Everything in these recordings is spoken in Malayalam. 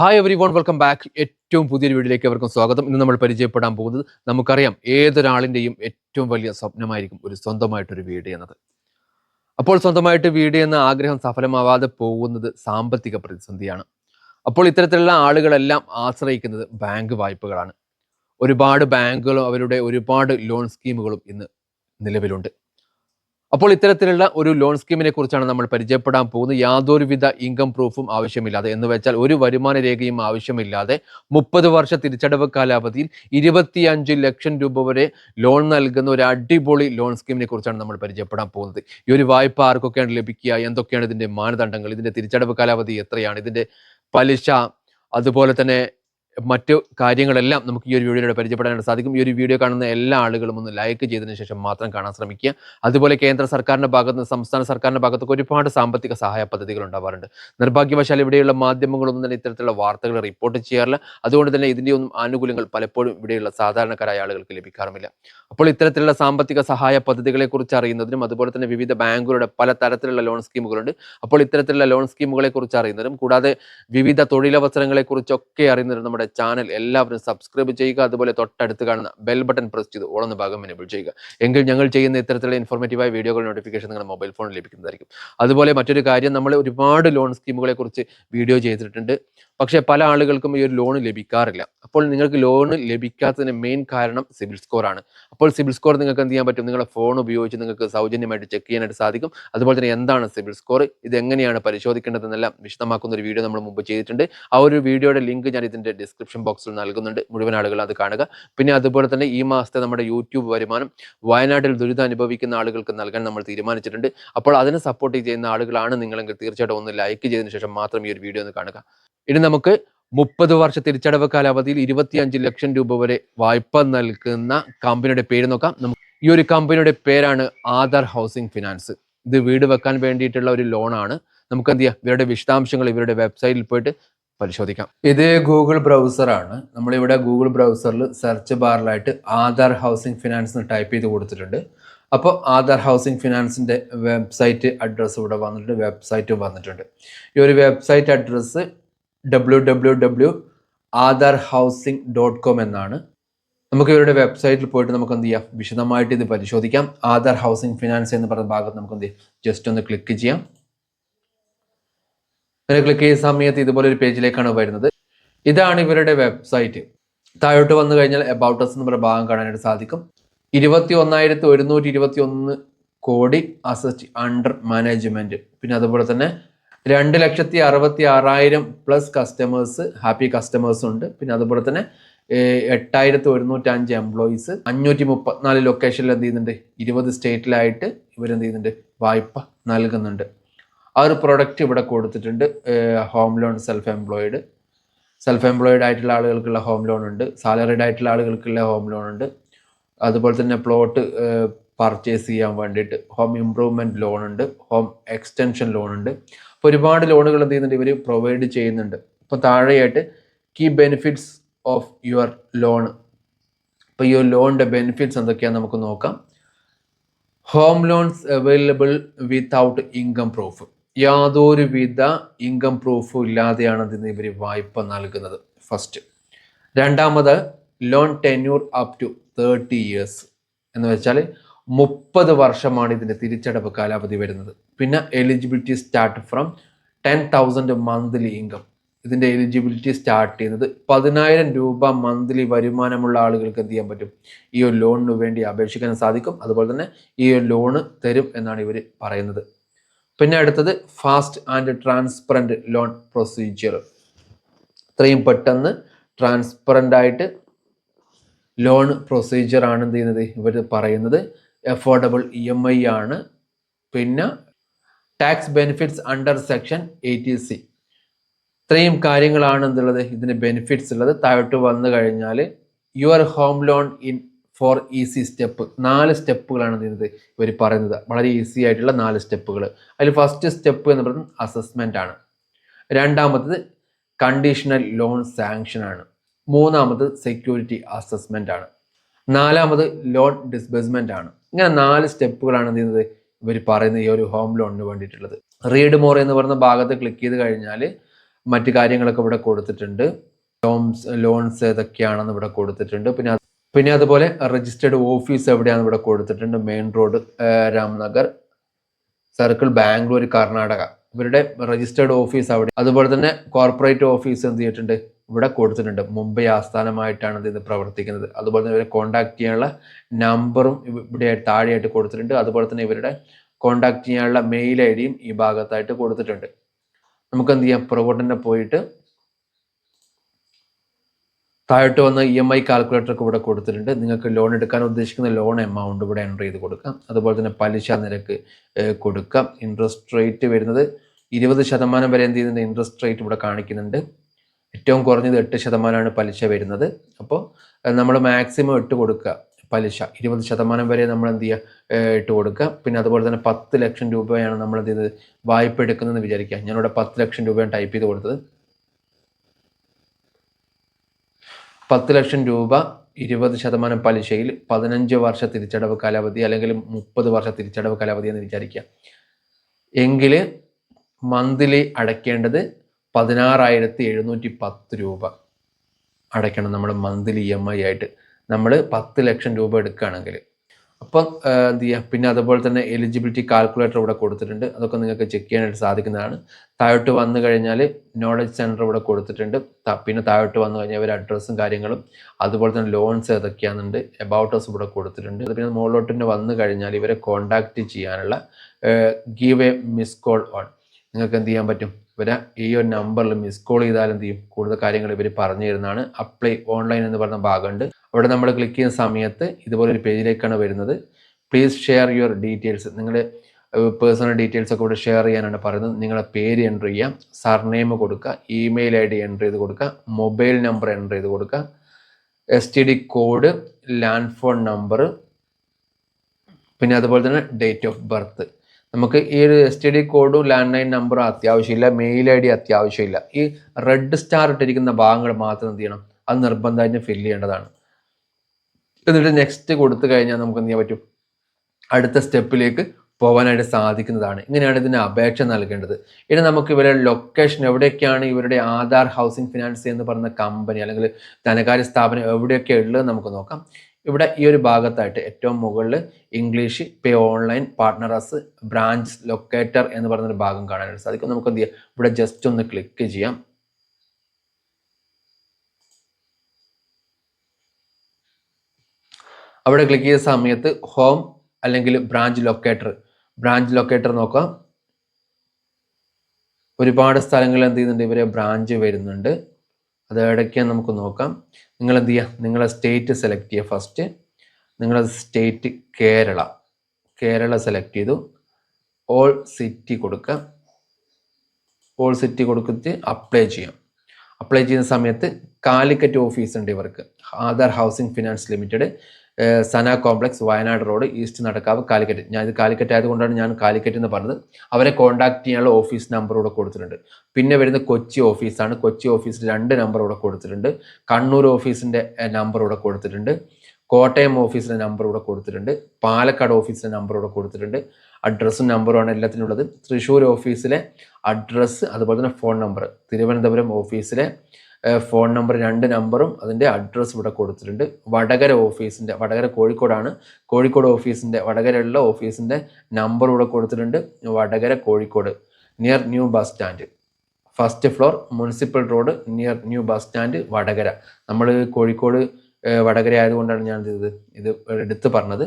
Hi everyone welcome back ഏറ്റവും പുതിയൊരു വീഡിയോയിലേക്ക് അവർക്കും സ്വാഗതം. ഇന്ന് നമ്മൾ പരിചയപ്പെടാൻ പോകുന്നത് നമുക്കറിയാം ഏതൊരാളിന്റെയും ഏറ്റവും വലിയ സ്വപ്നമായിരിക്കും ഒരു സ്വന്തമായിട്ടൊരു വീട് എന്നത്. അപ്പോൾ സ്വന്തമായിട്ട് വീട് എന്ന ആഗ്രഹം സഫലമാവാതെ പോകുന്നത് സാമ്പത്തിക പ്രതിസന്ധിയാണ്. അപ്പോൾ ഇത്തരത്തിലുള്ള ആളുകളെല്ലാം ആശ്രയിക്കുന്നത് ബാങ്ക് വായ്പകളാണ്. ഒരുപാട് ബാങ്കുകളും അവരുടെ ഒരുപാട് ലോൺ സ്കീമുകളും ഇന്ന് നിലവിലുണ്ട്. അപ്പോൾ ഇത്തരത്തിലുള്ള ഒരു ലോൺ സ്കീമിനെ കുറിച്ചാണ് നമ്മൾ പരിചയപ്പെടാൻ പോകുന്നത്. യാതൊരുവിധ ഇൻകം പ്രൂഫും ആവശ്യമില്ലാതെ. എന്ന് വെച്ചാൽ ഒരു വരുമാന രേഖയും ആവശ്യമില്ലാതെ മുപ്പത് വർഷ തിരിച്ചടവ് കാലാവധിയിൽ ഇരുപത്തിയഞ്ച് ലക്ഷം രൂപ വരെ ലോൺ നൽകുന്ന ഒരു അടിപൊളി ലോൺ സ്കീമിനെ കുറിച്ചാണ് നമ്മൾ പരിചയപ്പെടാൻ പോകുന്നത്. ഈ ഒരു വായ്പ ആർക്കൊക്കെയാണ് ലഭിക്കുക? എന്തൊക്കെയാണ് ഇതിന്റെ മാനദണ്ഡങ്ങൾ? ഇതിന്റെ തിരിച്ചടവ് കാലാവധി എത്രയാണ്? ഇതിന്റെ പലിശ അതുപോലെ തന്നെ മറ്റു കാര്യങ്ങളെല്ലാം നമുക്ക് ഈ ഒരു വീഡിയോയിലൂടെ പരിചയപ്പെടാനായിട്ട് സാധിക്കും. ഈ ഒരു വീഡിയോ കാണുന്ന എല്ലാ ആളുകളും ഒന്ന് ലൈക്ക് ചെയ്തതിനു ശേഷം മാത്രം കാണാൻ ശ്രമിക്കുക. അതുപോലെ കേന്ദ്ര സർക്കാരിന്റെ ഭാഗത്ത് നിന്ന് സംസ്ഥാന സർക്കാരിന്റെ ഭാഗത്തൊക്കെ ഒരുപാട് സാമ്പത്തിക സഹായ പദ്ധതികൾ ഉണ്ടാവാറുണ്ട്. നിർഭാഗ്യവശാൽ ഇവിടെയുള്ള മാധ്യമങ്ങളൊന്നും തന്നെ ഇത്തരത്തിലുള്ള വാർത്തകൾ റിപ്പോർട്ട് ചെയ്യാറില്ല. അതുകൊണ്ട് തന്നെ ഇതിന്റെ ഒന്നും ആനുകൂല്യങ്ങൾ പലപ്പോഴും ഇവിടെയുള്ള സാധാരണക്കാരായ ആളുകൾക്ക് ലഭിക്കാറുമില്ല. അപ്പോൾ ഇത്തരത്തിലുള്ള സാമ്പത്തിക സഹായ പദ്ധതികളെക്കുറിച്ച് അറിയുന്നതിനും അതുപോലെ തന്നെ വിവിധ ബാങ്കുകളുടെ പല തരത്തിലുള്ള ലോൺ സ്കീമുകളുണ്ട്. അപ്പോൾ ഇത്തരത്തിലുള്ള ലോൺ സ്കീമുകളെക്കുറിച്ച് അറിയുന്നതിനും കൂടാതെ വിവിധ തൊഴിലവസരങ്ങളെ കുറിച്ചൊക്കെ അറിയുന്നതിനും നമ്മുടെ ചാനൽ എല്ലാവരും സബ്സ്ക്രൈബ് ചെയ്യുക അതുപോലെ തൊട്ടടുത്ത് കാണുന്ന ബെൽ ബട്ടൺ പ്രസ് ചെയ്ത് ഓളെന്ന ഭാഗം എനേബിൾ ചെയ്യുക. എങ്കിൽ ഞങ്ങൾ ചെയ്യുന്ന ഇത്തരത്തിലുള്ള ഇൻഫോർമേറ്റീവായ വീഡിയോകൾ നോട്ടിഫിക്കേഷൻ നിങ്ങളുടെ മൊബൈൽ ഫോണിൽ ലഭിക്കുന്നതായിരിക്കും. അതുപോലെ മറ്റൊരു കാര്യം നമ്മൾ ഒരുപാട് ലോൺ സ്കീമുകളെ കുറിച്ച് വീഡിയോ ചെയ്തിട്ടുണ്ട്. പക്ഷേ പല ആളുകൾക്കും ഈ ഒരു ലോൺ ലഭിക്കാറില്ല. അപ്പോൾ നിങ്ങൾക്ക് ലോൺ ലഭിക്കാത്തതിന് മെയിൻ കാരണം സിബിൽ സ്കോറാണ് അപ്പോൾ സിബിൽ സ്കോർ നിങ്ങൾക്ക് എന്ത് ചെയ്യാൻ പറ്റും? നിങ്ങളുടെ ഫോൺ ഉപയോഗിച്ച് നിങ്ങൾക്ക് സൗജന്യമായിട്ട് ചെക്ക് ചെയ്യാനായിട്ട് സാധിക്കും. അതുപോലെ തന്നെ എന്താണ് സിബിൽ സ്കോർ ഇത് എങ്ങനെയാണ് പരിശോധിക്കേണ്ടതെന്നെല്ലാം വിശദമാക്കുന്ന ഒരു വീഡിയോ നമ്മൾ മുമ്പ് ചെയ്തിട്ടുണ്ട്. ആ ഒരു വീഡിയോയുടെ ലിങ്ക് ഞാൻ ഇതിന്റെ ഡിസ്ക്രിപ്ഷൻ ബോക്സിൽ നൽകുന്നുണ്ട്. മുഴുവൻ ആളുകൾ അത് കാണുക. പിന്നെ അതുപോലെ തന്നെ ഈ മാസത്തെ നമ്മുടെ യൂട്യൂബ് വരുമാനം വയനാട്ടിൽ ദുരിതം അനുഭവിക്കുന്ന ആളുകൾക്ക് നൽകാൻ നമ്മൾ തീരുമാനിച്ചിട്ടുണ്ട്. അപ്പോൾ അതിനെ സപ്പോർട്ട് ചെയ്യുന്ന ആളുകളാണ് നിങ്ങളെങ്കിൽ തീർച്ചയായിട്ടും ഒന്ന് ലൈക്ക് ചെയ്തതിനു ശേഷം മാത്രം ഈ ഒരു വീഡിയോ ഒന്ന് കാണുക. ഇനി നമുക്ക് മുപ്പത് വർഷ തിരിച്ചടവ് കാലാവധിയിൽ ഇരുപത്തിയഞ്ച് ലക്ഷം രൂപ വരെ വായ്പ നൽകുന്ന കമ്പനിയുടെ പേര് നോക്കാം. നമുക്ക് ഈ ഒരു കമ്പനിയുടെ പേരാണ് ആധാർ ഹൗസിംഗ് ഫിനാൻസ്. ഇത് വീട് വെക്കാൻ വേണ്ടിയിട്ടുള്ള ഒരു ലോണാണ് നമുക്ക് എന്ത് ചെയ്യാം? ഇവരുടെ വിശദാംശങ്ങൾ ഇവരുടെ വെബ്സൈറ്റിൽ പോയിട്ട് പരിശോധിക്കാം. ഇത് ഗൂഗിൾ ബ്രൗസറാണ് നമ്മളിവിടെ ഗൂഗിൾ ബ്രൗസറിൽ സെർച്ച് ബാറിലായിട്ട് ആധാർ ഹൗസിംഗ് ഫിനാൻസ് എന്ന് ടൈപ്പ് ചെയ്ത് കൊടുത്തിട്ടുണ്ട്. അപ്പോൾ ആധാർ ഹൗസിംഗ് ഫിനാൻസിന്റെ വെബ്സൈറ്റ് അഡ്രസ്സ് ഇവിടെ വന്നിട്ടുണ്ട്. വെബ്സൈറ്റും വന്നിട്ടുണ്ട്. ഈ ഒരു website address W W W Aadhaar housing dot com എന്നാണ്. നമുക്ക് ഇവരുടെ വെബ്സൈറ്റിൽ പോയിട്ട് നമുക്ക് എന്ത് ചെയ്യാം? വിശദമായിട്ട് ഇത് പരിശോധിക്കാം. ആധാർ ഹൗസിംഗ് ഫിനാൻസ് എന്ന് പറഞ്ഞ ഭാഗത്ത് നമുക്ക് എന്ത് ചെയ്യാം? ജസ്റ്റ് ഒന്ന് ക്ലിക്ക് ചെയ്യാം. അങ്ങനെ ക്ലിക്ക് ചെയ്യുന്ന സമയത്ത് ഇതുപോലെ ഒരു പേജിലേക്കാണ് വരുന്നത്. ഇതാണ് ഇവരുടെ വെബ്സൈറ്റ് താഴോട്ട് വന്നു കഴിഞ്ഞാൽ അബൌട്ട് എസ് എന്ന് പറഞ്ഞ ഭാഗം കാണാനായിട്ട് സാധിക്കും. ഇരുപത്തി ഒന്നായിരത്തി ഒരുന്നൂറ്റി ഇരുപത്തി ഒന്ന് കോടി അസറ്റ് അണ്ടർ മാനേജ്മെന്റ് പിന്നെ അതുപോലെ തന്നെ രണ്ട് ലക്ഷത്തി അറുപത്തി ആറായിരം പ്ലസ് കസ്റ്റമേഴ്സ് ഹാപ്പി കസ്റ്റമേഴ്സ് ഉണ്ട്. പിന്നെ അതുപോലെ തന്നെ എട്ടായിരത്തി ഒരുന്നൂറ്റി അഞ്ച് എംപ്ലോയീസ് അഞ്ഞൂറ്റി മുപ്പത്തിനാല് ലൊക്കേഷനിൽ എന്ത് ചെയ്യുന്നുണ്ട്? ഇരുപത് സ്റ്റേറ്റിലായിട്ട് ഇവരെന്ത് ചെയ്യുന്നുണ്ട്? വായ്പ നൽകുന്നുണ്ട്. ആ ഒരു പ്രൊഡക്റ്റ് ഇവിടെ കൊടുത്തിട്ടുണ്ട്. Home loan self employed self employed ആയിട്ടുള്ള ആളുകൾക്കുള്ള ഹോം ലോൺ ഉണ്ട്. സാലറിഡ് ആയിട്ടുള്ള ആളുകൾക്കുള്ള ഹോം ലോൺ ഉണ്ട്. അതുപോലെ തന്നെ പ്ലോട്ട് പർച്ചേസ് ചെയ്യാൻ വേണ്ടിയിട്ട് ഹോം ഇംപ്രൂവ്മെന്റ് ലോൺ ഉണ്ട് ഹോം എക്സ്റ്റൻഷൻ ലോൺ ഉണ്ട്. അപ്പോൾ ഒരുപാട് ലോണുകൾ എന്ത് ചെയ്യുന്നുണ്ട്? ഇവർ പ്രൊവൈഡ് ചെയ്യുന്നുണ്ട്. അപ്പോൾ താഴെയായിട്ട് key benefits of your loan അപ്പോൾ ഈ ലോണിന്റെ ബെനിഫിറ്റ്സ് എന്തൊക്കെയാണെന്ന് നമുക്ക് നോക്കാം. Home loans available without income proof യാതൊരുവിധ ഇൻകം പ്രൂഫും ഇല്ലാതെയാണ് ഇതിന് ഇവർ വായ്പ നൽകുന്നത്. ഫസ്റ്റ് രണ്ടാമത് loan tenure up to thirty years എന്ന് വെച്ചാൽ മുപ്പത് വർഷമാണ് ഇതിന്റെ തിരിച്ചടവ് കാലാവധി വരുന്നത്. പിന്നെ eligibility start from ten thousand monthly income ഇതിന്റെ എലിജിബിലിറ്റി സ്റ്റാർട്ട് ചെയ്യുന്നത് പതിനായിരം രൂപ മന്ത്ലി വരുമാനമുള്ള ആളുകൾക്ക് എന്ത് ചെയ്യാൻ പറ്റും? ഈ ഒരു ലോണിന് വേണ്ടി അപേക്ഷിക്കാൻ സാധിക്കും. അതുപോലെ തന്നെ ഈ ഒരു ലോണ് തരും എന്നാണ് ഇവർ പറയുന്നത്. പിന്നെ അടുത്തത് fast and transparent loan procedure ഇത്രയും പെട്ടെന്ന് ട്രാൻസ്പെറന്റ് ആയിട്ട് ലോൺ പ്രൊസീജിയർ ആണ് എന്ത് ചെയ്യുന്നത്? ഇവർ പറയുന്നത് അഫോർഡബിൾ ഇ എം ഐ ആണ്. പിന്നെ tax benefits under section eighty C ഇത്രയും കാര്യങ്ങളാണ് എന്തുള്ളത്? ഇതിന് ബെനിഫിറ്റ്സ് ഉള്ളത്. താഴോട്ട് വന്നു കഴിഞ്ഞാൽ your home loan in four easy step നാല് സ്റ്റെപ്പുകളാണ് ഇതിനകത്ത് ഇവർ പറയുന്നത്. വളരെ ഈസി ആയിട്ടുള്ള നാല് സ്റ്റെപ്പുകൾ. അതിൽ ഫസ്റ്റ് സ്റ്റെപ്പ് എന്ന് പറയുന്നത് അസസ്മെന്റ് ആണ്. രണ്ടാമത്തത് കണ്ടീഷണൽ ലോൺ സാങ്ഷൻ ആണ്. മൂന്നാമത് സെക്യൂരിറ്റി അസസ്മെന്റ് ആണ്. നാലാമത് ലോൺ ഡിസ്ബേഴ്സ്മെന്റ് ആണ്. ഇങ്ങനെ നാല് സ്റ്റെപ്പുകളാണ് എന്ത് ഇവർ പറയുന്ന ഈ ഒരു ഹോം ലോണിന് വേണ്ടിയിട്ടുള്ളത്. റീഡ് മോർ എന്ന് പറയുന്ന ഭാഗത്ത് ക്ലിക്ക് ചെയ്ത് കഴിഞ്ഞാൽ മറ്റു കാര്യങ്ങളൊക്കെ ഇവിടെ കൊടുത്തിട്ടുണ്ട്. ലോൺസ് ലോൺസ് ഏതൊക്കെയാണെന്ന് ഇവിടെ കൊടുത്തിട്ടുണ്ട്. പിന്നെ പിന്നെ അതുപോലെ രജിസ്റ്റേർഡ് ഓഫീസ് എവിടെയാണ് ഇവിടെ കൊടുത്തിട്ടുണ്ട്. Main road Ramnagar circle Bangalore Karnataka. ഇവരുടെ രജിസ്റ്റേർഡ് ഓഫീസ് അവിടെ. അതുപോലെ തന്നെ കോർപ്പറേറ്റ് ഓഫീസ് എന്ത് ചെയ്തിട്ടുണ്ട്? ഇവിടെ കൊടുത്തിട്ടുണ്ട്. മുംബൈ ആസ്ഥാനമായിട്ടാണ് ഇത് പ്രവർത്തിക്കുന്നത്. അതുപോലെ തന്നെ ഇവരെ കോൺടാക്ട് ചെയ്യാനുള്ള നമ്പറും ഇവിടെ താഴെയായിട്ട് കൊടുത്തിട്ടുണ്ട്. അതുപോലെ തന്നെ ഇവരുടെ കോൺടാക്ട് ചെയ്യാനുള്ള മെയിൽ ഐ ഡിയും ഈ ഭാഗത്തായിട്ട് കൊടുത്തിട്ടുണ്ട്. നമുക്ക് എന്ത് ചെയ്യാം? പ്രൊവോട്ടിനെ പോയിട്ട് താഴോട്ട് വന്ന ഇ എം ഐ കാൽക്കുലേറ്റർ ഒക്കെ ഇവിടെ കൊടുത്തിട്ടുണ്ട്. നിങ്ങൾക്ക് ലോൺ എടുക്കാൻ ഉദ്ദേശിക്കുന്ന ലോൺ എമൗണ്ട് ഇവിടെ എന്റർ ചെയ്ത് കൊടുക്കാം. അതുപോലെ തന്നെ പലിശ നിരക്ക് കൊടുക്കാം. ഇൻട്രസ്റ്റ് റേറ്റ് വരുന്നത് ഇരുപത് ശതമാനം വരെ എന്ത് ചെയ്യുന്നുണ്ട്? ഇൻട്രസ്റ്റ് റേറ്റ് ഇവിടെ കാണിക്കുന്നുണ്ട്. ഏറ്റവും കുറഞ്ഞത് എട്ട് ശതമാനമാണ് പലിശ വരുന്നത്. അപ്പോൾ നമ്മൾ മാക്സിമം ഇട്ട് കൊടുക്കുക പലിശ. ഇരുപത് ശതമാനം വരെ നമ്മൾ എന്ത് ചെയ്യുക ഇട്ട് കൊടുക്കുക. പിന്നെ അതുപോലെ തന്നെ പത്ത് ലക്ഷം രൂപയാണ് നമ്മൾ എന്ത് ചെയ്ത് വായ്പ എടുക്കുന്നതെന്ന് വിചാരിക്കുക. ഞാനിവിടെ പത്ത് ലക്ഷം രൂപയാണ് ടൈപ്പ് ചെയ്ത് കൊടുത്തത്. പത്ത് ലക്ഷം രൂപ ഇരുപത് ശതമാനം പലിശയിൽ പതിനഞ്ച് വർഷ തിരിച്ചടവ് കാലാവധി അല്ലെങ്കിൽ മുപ്പത് വർഷ തിരിച്ചടവ് കാലാവധി എന്ന് വിചാരിക്കുക. എങ്കിൽ മന്ത്ലി അടയ്ക്കേണ്ടത് പതിനാറായിരത്തി എഴുന്നൂറ്റി പത്ത് രൂപ അടയ്ക്കണം നമ്മൾ മന്ത്ലി ഇ എം ഐ ആയിട്ട്. നമ്മൾ പത്ത് ലക്ഷം രൂപ എടുക്കുകയാണെങ്കിൽ. അപ്പം എന്ത് ചെയ്യുക പിന്നെ അതുപോലെ തന്നെ എലിജിബിലിറ്റി കാൽക്കുലേറ്റർ ഇവിടെ കൊടുത്തിട്ടുണ്ട്. അതൊക്കെ നിങ്ങൾക്ക് ചെക്ക് ചെയ്യാനായിട്ട് സാധിക്കുന്നതാണ്. താഴോട്ട് വന്നു കഴിഞ്ഞാൽ നോളജ് സെന്റർ ഇവിടെ കൊടുത്തിട്ടുണ്ട്. പിന്നെ താഴോട്ട് വന്നു കഴിഞ്ഞാൽ അവർ അഡ്രസ്സും കാര്യങ്ങളും അതുപോലെ തന്നെ ലോൺസ് ഏതൊക്കെയാണെന്നുണ്ട് എബൌട്ടേഴ്സ് ഇവിടെ കൊടുത്തിട്ടുണ്ട്. പിന്നെ മുകളിലോട്ട് വന്നു കഴിഞ്ഞാൽ ഇവരെ കോൺടാക്റ്റ് ചെയ്യാനുള്ള give a miss call on നിങ്ങൾക്ക് എന്ത് ചെയ്യാൻ പറ്റും? ഇവരെ ഈ ഒരു നമ്പറിൽ മിസ് കോൾ ചെയ്താൽ എന്ത് ചെയ്യും കൂടുതൽ കാര്യങ്ങൾ ഇവർ പറഞ്ഞു തരുന്നതാണ്. അപ്ലൈ ഓൺലൈൻ എന്ന് പറഞ്ഞ ഭാഗമുണ്ട്. അവിടെ നമ്മൾ ക്ലിക്ക് ചെയ്യുന്ന സമയത്ത് ഇതുപോലെ ഒരു പേജിലേക്കാണ് വരുന്നത്. പ്ലീസ് ഷെയർ യുവർ ഡീറ്റെയിൽസ് നിങ്ങളുടെ പേഴ്സണൽ ഡീറ്റെയിൽസ് ഒക്കെ ഇവിടെ ഷെയർ ചെയ്യാനാണ് പറയുന്നത്. നിങ്ങളുടെ പേര് എന്റർ ചെയ്യാം സർനെയിം കൊടുക്കുക. ഇമെയിൽ ഐ ഡി എന്റർ ചെയ്ത് കൊടുക്കുക. മൊബൈൽ നമ്പർ എന്റർ ചെയ്ത് കൊടുക്കുക. S T D code land phone number പിന്നെ അതുപോലെ തന്നെ ഡേറ്റ് ഓഫ് ബർത്ത് നമുക്ക് ഈ ഒരു എസ് ടി ഡി കോഡും ലാൻഡ് ലൈൻ നമ്പറും അത്യാവശ്യമില്ല മെയിൽ ഐ ഡി അത്യാവശ്യമില്ല. ഈ റെഡ് സ്റ്റാർ ഇട്ടിരിക്കുന്ന ഭാഗങ്ങൾ മാത്രം എന്ത് ചെയ്യണം? അത് നിർബന്ധമായിട്ട് ഫില്ല് ചെയ്യേണ്ടതാണ്. എന്നിട്ട് നെക്സ്റ്റ് കൊടുത്തു കഴിഞ്ഞാൽ നമുക്ക് എന്ത് ചെയ്യാൻ പറ്റും? അടുത്ത സ്റ്റെപ്പിലേക്ക് പോകാനായിട്ട് സാധിക്കുന്നതാണ്. ഇങ്ങനെയാണ് ഇതിന് അപേക്ഷ നൽകേണ്ടത്. ഇനി നമുക്ക് ഇവരുടെ ലൊക്കേഷൻ എവിടെയൊക്കെയാണ് ഇവരുടെ ആധാർ ഹൗസിംഗ് ഫിനാൻസ് എന്ന് പറയുന്ന കമ്പനി അല്ലെങ്കിൽ ധനകാര്യ സ്ഥാപനം എവിടെയൊക്കെ ഉള്ളത് നമുക്ക് നോക്കാം. ഇവിടെ ഈ ഒരു ഭാഗത്തായിട്ട് ഏറ്റവും മുകളിൽ English pay online partners branch locator എന്ന് പറയുന്നൊരു ഭാഗം കാണാനായിട്ട് സാധിക്കും. നമുക്ക് എന്ത് ചെയ്യാം? ഇവിടെ ജസ്റ്റ് ഒന്ന് ക്ലിക്ക് ചെയ്യാം. അവിടെ ക്ലിക്ക് ചെയ്ത സമയത്ത് ഹോം അല്ലെങ്കിൽ ബ്രാഞ്ച് ലൊക്കേറ്റർ. ബ്രാഞ്ച് ലൊക്കേറ്റർ നോക്കാം. ഒരുപാട് സ്ഥലങ്ങളിൽ എന്ത് ചെയ്യുന്നുണ്ട്? ഇവരെ ബ്രാഞ്ച് വരുന്നുണ്ട്. അത് എവിടേക്കാന്ന് നമുക്ക് നോക്കാം. നിങ്ങൾ എന്ത് ചെയ്യുക നിങ്ങളെ സ്റ്റേറ്റ് സെലക്ട് ചെയ്യുക ഫസ്റ്റ് നിങ്ങളെ സ്റ്റേറ്റ് കേരള. കേരള സെലക്ട് ചെയ്തു. ഓൾ സിറ്റി കൊടുക്കുക ഓൾ സിറ്റി കൊടുത്തിട്ട് അപ്ലൈ ചെയ്യാം. അപ്ലൈ ചെയ്യുന്ന സമയത്ത് കാലിക്കറ്റ് ഓഫീസ് ഉണ്ട് ഇവർക്ക്. Aadhaar housing finance limited Sana complex Wayanad road east Nadakkavu Calicut. ഞാൻ ഇത് കാലിക്കറ്റ് ആയതുകൊണ്ടാണ് ഞാൻ കാലിക്കറ്റ് എന്ന് പറഞ്ഞത്. അവരെ കോൺടാക്ട് ചെയ്യാനുള്ള ഓഫീസ് നമ്പർ ഇവിടെ കൊടുത്തിട്ടുണ്ട്. പിന്നെ വരുന്ന കൊച്ചി ഓഫീസാണ് കൊച്ചി ഓഫീസിൽ രണ്ട് നമ്പർ ഇവിടെ കൊടുത്തിട്ടുണ്ട്. കണ്ണൂർ ഓഫീസിന്റെ നമ്പർ ഇവിടെ കൊടുത്തിട്ടുണ്ട്. കോട്ടയം ഓഫീസിന്റെ നമ്പർ ഇവിടെ കൊടുത്തിട്ടുണ്ട്. പാലക്കാട് ഓഫീസിന്റെ നമ്പർ ഇവിടെ കൊടുത്തിട്ടുണ്ട്. അഡ്രസ്സും നമ്പറുമാണ് എല്ലാത്തിനും ഉള്ളത് തൃശ്ശൂർ ഓഫീസിലെ അഡ്രസ്സ് അതുപോലെ തന്നെ ഫോൺ നമ്പർ തിരുവനന്തപുരം ഓഫീസിലെ ഫോൺ നമ്പർ രണ്ട് നമ്പറും അതിന്റെ അഡ്രസ്സ് ഇവിടെ കൊടുത്തിട്ടുണ്ട്. വടകര ഓഫീസിന്റെ വടകര കോഴിക്കോടാണ്. കോഴിക്കോട് ഓഫീസിന്റെ വടകരയുള്ള ഓഫീസിന്റെ നമ്പർ ഇവിടെ കൊടുത്തിട്ടുണ്ട്. Vadakara Kozhikode near new bus stand first floor municipal road near new bus stand Vadakara. നമ്മൾ കോഴിക്കോട് വടകര ആയതുകൊണ്ടാണ് ഞാൻ ഇത് ഇത് എടുത്ത് പറഞ്ഞത്.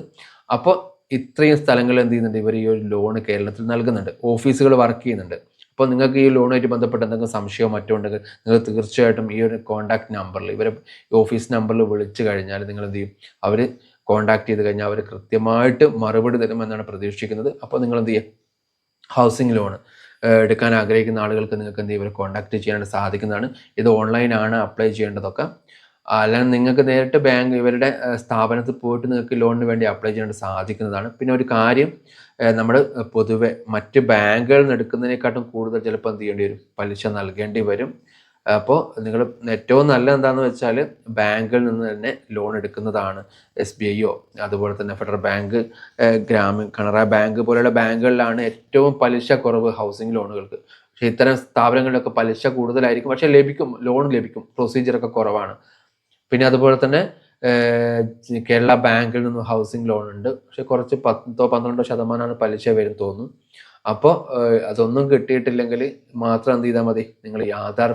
അപ്പോൾ ഇത്രയും സ്ഥലങ്ങൾ എന്ത് ചെയ്യുന്നുണ്ട്? ഇവർ ഈ ഒരു ലോണ് കേരളത്തിൽ നൽകുന്നുണ്ട്. ഓഫീസുകൾ വർക്ക് ചെയ്യുന്നുണ്ട്. അപ്പോൾ നിങ്ങൾക്ക് ഈ ലോണുമായിട്ട് ബന്ധപ്പെട്ട് എന്തെങ്കിലും സംശയമോ മറ്റോ ഉണ്ടെങ്കിൽ നിങ്ങൾ തീർച്ചയായിട്ടും ഈ ഒരു കോൺടാക്ട് നമ്പറിൽ ഇവരെ ഓഫീസ് നമ്പറിൽ വിളിച്ചു കഴിഞ്ഞാൽ നിങ്ങൾ എന്ത് ചെയ്യും? അവർ കോൺടാക്ട് ചെയ്ത് കഴിഞ്ഞാൽ അവർ കൃത്യമായിട്ട് മറുപടി തരുമെന്നാണ് പ്രതീക്ഷിക്കുന്നത്. അപ്പോൾ നിങ്ങൾ എന്ത് ചെയ്യുക ഹൗസിംഗ് ലോൺ എടുക്കാൻ ആഗ്രഹിക്കുന്ന ആളുകൾക്ക് നിങ്ങൾക്ക് എന്ത് ഇവരെ കോൺടാക്ട് ചെയ്യാനായിട്ട് സാധിക്കുന്നതാണ്. ഇത് ഓൺലൈനാണ് അപ്ലൈ ചെയ്യേണ്ടതൊക്കെ. അല്ലെങ്കിൽ നിങ്ങൾക്ക് നേരിട്ട് ബാങ്ക് ഇവരുടെ സ്ഥാപനത്തിൽ പോയിട്ട് നിങ്ങൾക്ക് ലോണിന് വേണ്ടി അപ്ലൈ ചെയ്യാനായിട്ട് സാധിക്കുന്നതാണ്. പിന്നെ ഒരു കാര്യം നമ്മൾ പൊതുവെ മറ്റ് ബാങ്കുകളിൽ നിന്ന് എടുക്കുന്നതിനെക്കാട്ടും കൂടുതൽ ചിലപ്പോൾ എന്ത് ചെയ്യേണ്ടി വരും? പലിശ നൽകേണ്ടി വരും. അപ്പോൾ നിങ്ങൾ ഏറ്റവും നല്ല എന്താണെന്ന് വെച്ചാൽ ബാങ്കിൽ നിന്ന് തന്നെ ലോൺ എടുക്കുന്നതാണ് എസ് ബി ഐയോ അതുപോലെ തന്നെ federal bank Grameen Canara bank പോലെയുള്ള ബാങ്കുകളിലാണ് ഏറ്റവും പലിശ കുറവ് ഹൗസിംഗ് ലോണുകൾക്ക് പക്ഷേ ഇത്തരം സ്ഥാപനങ്ങളിലൊക്കെ പലിശ കൂടുതലായിരിക്കും പക്ഷേ ലഭിക്കും ലോൺ ലഭിക്കും പ്രൊസീജിയറൊക്കെ കുറവാണ്. പിന്നെ അതുപോലെ തന്നെ കേരള ബാങ്കിൽ നിന്നും ഹൗസിംഗ് ലോൺ ഉണ്ട്. പക്ഷെ കുറച്ച് പത്തോ പന്ത്രണ്ടോ ശതമാനമാണ് പലിശ വരും തോന്നുന്നു. അപ്പോൾ അതൊന്നും കിട്ടിയിട്ടില്ലെങ്കിൽ മാത്രം എന്ത് ചെയ്താൽ മതി. നിങ്ങൾ ആധാർ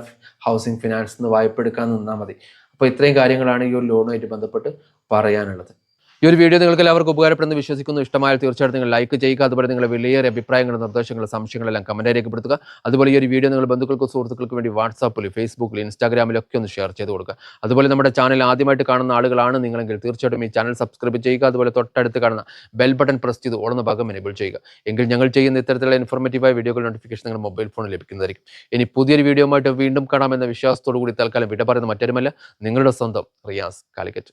ഹൗസിംഗ് ഫിനാൻസ് നിന്ന് വായ്പ എടുക്കാൻ നിന്നാൽ മതി. അപ്പോൾ ഇത്രയും കാര്യങ്ങളാണ് ഈ ഒരു ലോണുമായിട്ട് ബന്ധപ്പെട്ട് പറയാനുള്ളത്. ഈ ഒരു വീഡിയോ നിങ്ങൾക്ക് എല്ലാവർക്കും ഉപകാരപ്പെടുന്ന വിശ്വസിക്കുന്നു. ഇഷ്ടമായാൽ തീർച്ചയായിട്ടും നിങ്ങൾ ലൈക്ക് ചെയ്യുക. അതുപോലെ നിങ്ങളുടെ വിലയേറിയ അഭിപ്രായങ്ങളും നിർദ്ദേശങ്ങളും സംശയങ്ങളെല്ലാം കമന്റ് രേഖപ്പെടുത്തുക. അതുപോലെ ഈ ഒരു വീഡിയോ നിങ്ങൾ ബന്ധുക്കൾക്കും സുഹൃത്തുക്കൾക്കും വേണ്ടി വാട്സാപ്പിൽ ഫേസ്ബുക്കിൽ ഇൻസ്റ്റാഗ്രാമിലൊക്കെ ഒന്ന് ഷെയർ ചെയ്ത് കൊടുക്കുക. അതുപോലെ നമ്മുടെ ചാനൽ ആദ്യമായിട്ട് കാണുന്ന ആളുകളാണ് നിങ്ങളെങ്കിൽ തീർച്ചയായിട്ടും ഈ ചാനൽ സബ്സ്ക്രൈബ് ചെയ്യുക. അതുപോലെ തൊട്ടടുത്ത് കാണുന്ന ബെൽ ബട്ടൺ പ്രസ് ചെയ്ത് ഓടുന്ന ഭാഗം എനേബിൾ ചെയ്യുക. എങ്കിൽ ഞങ്ങൾ ചെയ്യുന്ന ഇത്തരത്തിലുള്ള ഇൻഫോർമേറ്റീവായ വീഡിയോകൾ നോട്ടിഫിക്കേഷൻ നിങ്ങളുടെ മൊബൈൽ ഫോണിൽ ലഭിക്കുന്നതായിരിക്കും. ഇനി പുതിയൊരു വീഡിയോ വീണ്ടും കാണാമെന്ന വിശ്വാസത്തോടു കൂടി തൽക്കാലം വിട പറയുന്ന മറ്റൊരുമല്ല. നിങ്ങളുടെ സ്വന്തം റിയാസ് കാലിക്കറ്റ്.